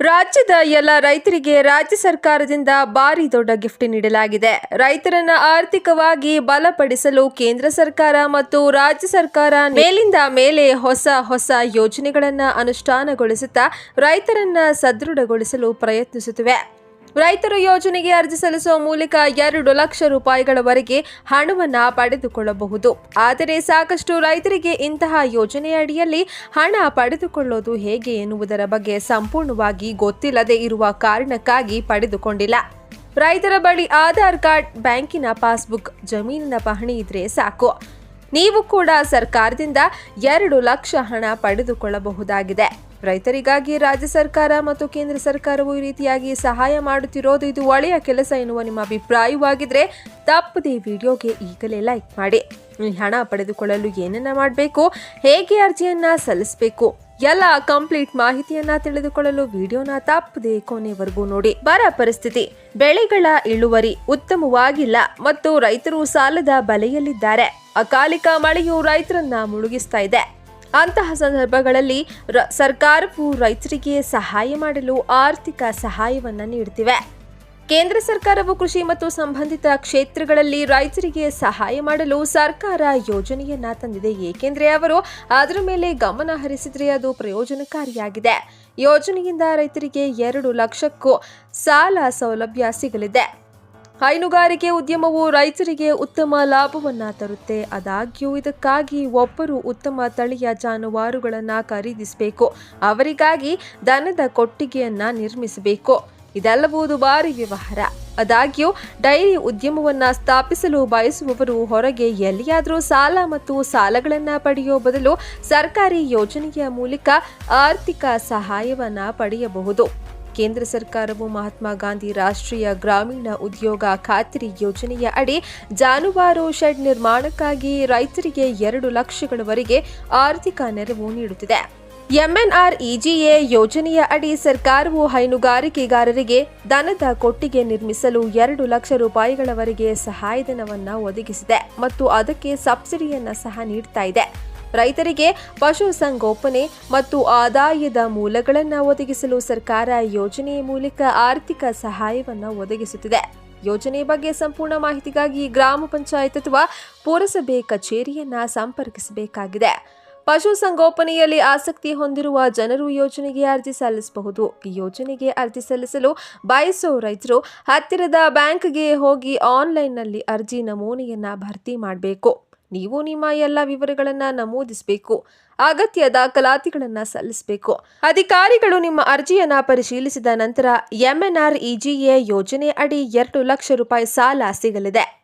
ರಾಜ್ಯದ ಎಲ್ಲ ರೈತರಿಗೆ ರಾಜ್ಯ ಸರ್ಕಾರದಿಂದ ಭಾರಿ ದೊಡ್ಡ ಗಿಫ್ಟ್ ನೀಡಲಾಗಿದೆ. ರೈತರನ್ನ ಆರ್ಥಿಕವಾಗಿ ಬಲಪಡಿಸಲು ಕೇಂದ್ರ ಸರ್ಕಾರ ಮತ್ತು ರಾಜ್ಯ ಸರ್ಕಾರ ಮೇಲಿಂದ ಮೇಲೆ ಹೊಸ ಹೊಸ ಯೋಜನೆಗಳನ್ನು ಅನುಷ್ಠಾನಗೊಳಿಸುತ್ತಾ ರೈತರನ್ನ ಸದೃಢಗೊಳಿಸಲು ಪ್ರಯತ್ನಿಸುತ್ತಿವೆ. ರೈತರು ಯೋಜನೆಗೆ ಅರ್ಜಿ ಸಲ್ಲಿಸುವ ಮೂಲಕ ಎರಡು ಲಕ್ಷ ರೂಪಾಯಿಗಳವರೆಗೆ ಹಣವನ್ನು ಪಡೆದುಕೊಳ್ಳಬಹುದು. ಆದರೆ ಸಾಕಷ್ಟು ರೈತರಿಗೆ ಇಂತಹ ಯೋಜನೆಯ ಅಡಿಯಲ್ಲಿ ಹಣ ಪಡೆದುಕೊಳ್ಳೋದು ಹೇಗೆ ಎನ್ನುವುದರ ಬಗ್ಗೆ ಸಂಪೂರ್ಣವಾಗಿ ಗೊತ್ತಿಲ್ಲದೆ ಇರುವ ಕಾರಣಕ್ಕಾಗಿ ಪಡೆದುಕೊಂಡಿಲ್ಲ. ರೈತರ ಬಳಿ ಆಧಾರ್ ಕಾರ್ಡ್, ಬ್ಯಾಂಕಿನ ಪಾಸ್ಬುಕ್, ಜಮೀನಿನ ಪಹಣಿ ಇದ್ರೆ ಸಾಕು. ನೀವು ಕೂಡ ಸರ್ಕಾರದಿಂದ ಎರಡು ಲಕ್ಷ ಹಣ ಪಡೆದುಕೊಳ್ಳಬಹುದಾಗಿದೆ. ರೈತರಿಗಾಗಿ ರಾಜ್ಯ ಸರ್ಕಾರ ಮತ್ತು ಕೇಂದ್ರ ಸರ್ಕಾರವು ಈ ರೀತಿಯಾಗಿ ಸಹಾಯ ಮಾಡುತ್ತಿರೋದು ಇದು ಒಳ್ಳೆಯ ಕೆಲಸ ಎನ್ನುವ ನಿಮ್ಮ ಅಭಿಪ್ರಾಯವಾಗಿದ್ರೆ ತಪ್ಪದೆ ವಿಡಿಯೋಗೆ ಈಗಲೇ ಲೈಕ್ ಮಾಡಿ. ಹಣ ಪಡೆದುಕೊಳ್ಳಲು ಏನನ್ನ ಮಾಡಬೇಕು? ಹೇಗೆ ಅರ್ಜಿಯನ್ನ ಸಲ್ಲಿಸಬೇಕು? ಎಲ್ಲ ಕಂಪ್ಲೀಟ್ ಮಾಹಿತಿಯನ್ನ ತಿಳಿದುಕೊಳ್ಳಲು ವಿಡಿಯೋನ ತಪ್ಪದೆ ಕೊನೆವರೆಗೂ ನೋಡಿ. ಬರ ಪರಿಸ್ಥಿತಿ. ಬೆಳೆಗಳ ಇಳುವರಿ ಉತ್ತಮವಾಗಿಲ್ಲ ಮತ್ತು ರೈತರು ಸಾಲದ ಬಲೆಯಲ್ಲಿದ್ದಾರೆ. ಅಕಾಲಿಕ ಮಳೆಯು ರೈತರನ್ನ ಮುಳುಗಿಸ್ತಾ ಇದೆ. ಅಂತಹ ಸಂದರ್ಭಗಳಲ್ಲಿ ಸರ್ಕಾರವು ರೈತರಿಗೆ ಸಹಾಯ ಮಾಡಲು ಆರ್ಥಿಕ ಸಹಾಯವನ್ನು ನೀಡುತ್ತಿವೆ. ಕೇಂದ್ರ ಸರ್ಕಾರವು ಕೃಷಿ ಮತ್ತು ಸಂಬಂಧಿತ ಕ್ಷೇತ್ರಗಳಲ್ಲಿ ರೈತರಿಗೆ ಸಹಾಯ ಮಾಡಲು ಸರ್ಕಾರ ಯೋಜನೆಯನ್ನ ತಂದಿದೆ. ಏಕೆಂದರೆ ಅವರು ಅದರ ಮೇಲೆ ಗಮನ ಹರಿಸಿದರೆ ಅದು ಪ್ರಯೋಜನಕಾರಿಯಾಗಿದೆ. ಯೋಜನೆಯಿಂದ ರೈತರಿಗೆ ಎರಡು ಲಕ್ಷಕ್ಕೂ ಸಾಲ ಸೌಲಭ್ಯ ಸಿಗಲಿದೆ. ಹೈನುಗಾರಿಕೆ ಉದ್ಯಮವು ರೈತರಿಗೆ ಉತ್ತಮ ಲಾಭವನ್ನ ತರುತ್ತೆ. ಆದಾಗ್ಯೂ ಇದಕ್ಕಾಗಿ ಒಬ್ಬರು ಉತ್ತಮ ತಳಿಯ ಜಾನುವಾರುಗಳನ್ನ ಖರೀದಿಸಬೇಕು. ಅವರಿಗಾಗಿ ದನದ ಕೊಟ್ಟಿಗೆಯನ್ನ ನಿರ್ಮಿಸಬೇಕು. ಇದೆಲ್ಲವೂ ದುಬಾರಿ ವ್ಯವಹಾರ. ಆದಾಗ್ಯೂ ಡೈರಿ ಉದ್ಯಮವನ್ನ ಸ್ಥಾಪಿಸಲು ಬಯಸುವವರು ಹೊರಗೆ ಎಲ್ಲಿಯಾದರೂ ಸಾಲ ಮತ್ತು ಸಾಲಗಳನ್ನ ಪಡೆಯುವ ಬದಲು ಸರ್ಕಾರಿ ಯೋಜನೆಯ ಮೂಲಕ ಆರ್ಥಿಕ ಸಹಾಯವನ್ನ ಪಡೆಯಬಹುದು. ಕೇಂದ್ರ ಸರ್ಕಾರವು ಮಹಾತ್ಮ ಗಾಂಧಿ ರಾಷ್ಟ್ರೀಯ ಗ್ರಾಮೀಣ ಉದ್ಯೋಗ ಖಾತ್ರಿ ಯೋಜನೆಯ ಅಡಿ ಜಾನುವಾರು ಶೆಡ್ ನಿರ್ಮಾಣಕ್ಕಾಗಿ ರೈತರಿಗೆ ಎರಡು ಲಕ್ಷಗಳವರೆಗೆ ಆರ್ಥಿಕ ನೆರವು ನೀಡುತ್ತಿದೆ. ಎಂಎನ್ಆರ್ಇಜಿಎ ಯೋಜನೆಯ ಅಡಿ ಸರ್ಕಾರವು ಹೈನುಗಾರಿಕೆಗಾರರಿಗೆ ದನದ ಕೊಟ್ಟಿಗೆ ನಿರ್ಮಿಸಲು ಎರಡು ಲಕ್ಷ ರೂಪಾಯಿಗಳವರೆಗೆ ಸಹಾಯಧನವನ್ನು ಒದಗಿಸಿದೆ ಮತ್ತು ಅದಕ್ಕೆ ಸಬ್ಸಿಡಿಯನ್ನು ಸಹ ನೀಡ್ತಾ ಇದೆ. ರೈತರಿಗೆ ಪಶುಸಂಗೋಪನೆ ಮತ್ತು ಆದಾಯದ ಮೂಲಗಳನ್ನು ಒದಗಿಸಲು ಸರ್ಕಾರ ಯೋಜನೆಯ ಮೂಲಕ ಆರ್ಥಿಕ ಸಹಾಯವನ್ನು ಒದಗಿಸುತ್ತಿದೆ. ಯೋಜನೆ ಬಗ್ಗೆ ಸಂಪೂರ್ಣ ಮಾಹಿತಿಗಾಗಿ ಗ್ರಾಮ ಪಂಚಾಯತ್ ಅಥವಾ ಪುರಸಭೆ ಕಚೇರಿಯನ್ನ ಸಂಪರ್ಕಿಸಬೇಕಾಗಿದೆ. ಪಶುಸಂಗೋಪನೆಯಲ್ಲಿ ಆಸಕ್ತಿ ಹೊಂದಿರುವ ಜನರು ಯೋಜನೆಗೆ ಅರ್ಜಿ ಸಲ್ಲಿಸಬಹುದು. ಈ ಯೋಜನೆಗೆ ಅರ್ಜಿ ಸಲ್ಲಿಸಲು ಬಯಸೋ ರೈತರು ಹತ್ತಿರದ ಬ್ಯಾಂಕ್ಗೆ ಹೋಗಿ ಆನ್ಲೈನ್ನಲ್ಲಿ ಅರ್ಜಿ ನಮೂನೆಯನ್ನು ಭರ್ತಿ ಮಾಡಬೇಕು. ನೀವು ನಿಮ್ಮ ಎಲ್ಲ ವಿವರಗಳನ್ನ ನಮೂದಿಸಬೇಕು. ಅಗತ್ಯ ದಾಖಲಾತಿಗಳನ್ನ ಸಲ್ಲಿಸಬೇಕು. ಅಧಿಕಾರಿಗಳು ನಿಮ್ಮ ಅರ್ಜಿಯನ್ನ ಪರಿಶೀಲಿಸಿದ ನಂತರ ಎಂಎನ್ಆರ್ಇಜಿಎ ಯೋಜನೆ ಅಡಿ ಎರಡು ಲಕ್ಷ ರೂಪಾಯಿ ಸಾಲ ಸಿಗಲಿದೆ.